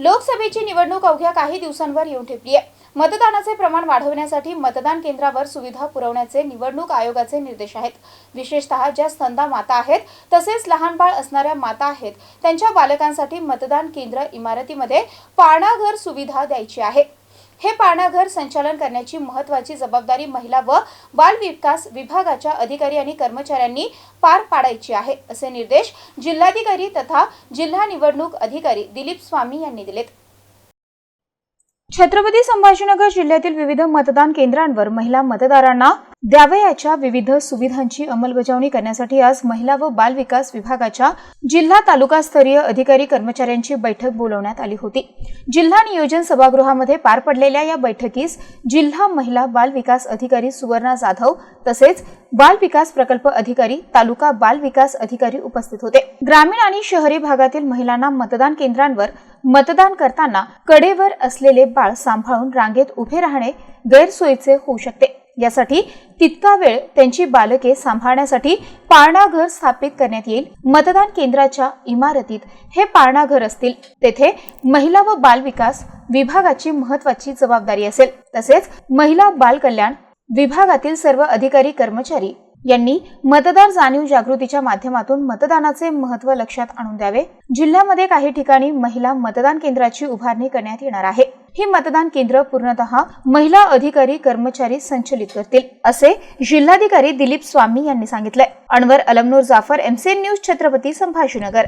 लोकसभेची निवडणूक अवघ्या काही दिवसांवर येऊन ठेपली आहे. मतदानाचे प्रमाण वाढवण्यासाठी मतदान केंद्रावर सुविधा पुरवण्याचे निवडणूक आयोगाचे निर्देश आहेत. विशेषतः ज्या स्तंदा माता आहेत तसेच लहान बाळ असणाऱ्या माता आहेत त्यांच्या बालकांसाठी मतदान केंद्र इमारतीमध्ये पाळणाघर सुविधा द्यायची आहे. हे पाळणाघर संचालन करण्याची महत्वाची जबाबदारी महिला व बाल विकास विभागाच्या अधिकारी आणि कर्मचाऱ्यांनी पार पाडायची आहे असे निर्देश जिल्हाधिकारी तथा जिल्हा निवडणूक अधिकारी दिलीप स्वामी यांनी दिलेत. छत्रपती संभाजीनगर जिल्ह्यातील विविध मतदान केंद्रांवर महिला मतदारांना द्यावयाच्या विविध सुविधांची अंमलबजावणी करण्यासाठी आज महिला व बाल विकास विभागाच्या जिल्हा तालुकास्तरीय अधिकारी कर्मचाऱ्यांची बैठक बोलवण्यात आली होती. जिल्हा नियोजन सभागृहामध्ये पार पडलेल्या या बैठकीस जिल्हा महिला बाल विकास अधिकारी सुवर्णा जाधव तसेच बाल विकास प्रकल्प अधिकारी तालुका बाल विकास अधिकारी उपस्थित होते. ग्रामीण आणि शहरी भागातील महिलांना मतदान केंद्रांवर मतदान करताना कडेवर असलेले बाळ सांभाळून रांगेत उभे राहणे गैरसोयीचे होऊ शकते. यासाठी तितका वेळ त्यांची बालके सांभाळण्यासाठी पाळणाघर स्थापित करण्यात येईल. मतदान केंद्राच्या इमारतीत हे पाळणाघर असतील. तेथे महिला व बाल विकास विभागाची महत्वाची जबाबदारी असेल. तसेच महिला बाल कल्याण विभागातील सर्व अधिकारी कर्मचारी यांनी मतदार जाणीव जागृतीच्या माध्यमातून मतदानाचे महत्त्व लक्षात आणून द्यावे. जिल्ह्यामध्ये काही ठिकाणी महिला मतदान केंद्राची उभारणी करण्यात येणार आहे. ही मतदान केंद्र पूर्णतः महिला अधिकारी कर्मचारी संचलित करतील असे जिल्हाधिकारी दिलीप स्वामी यांनी सांगितलंय. Anwar Almanoor Jafar MCN news Chhatrapati Sambhajinagar.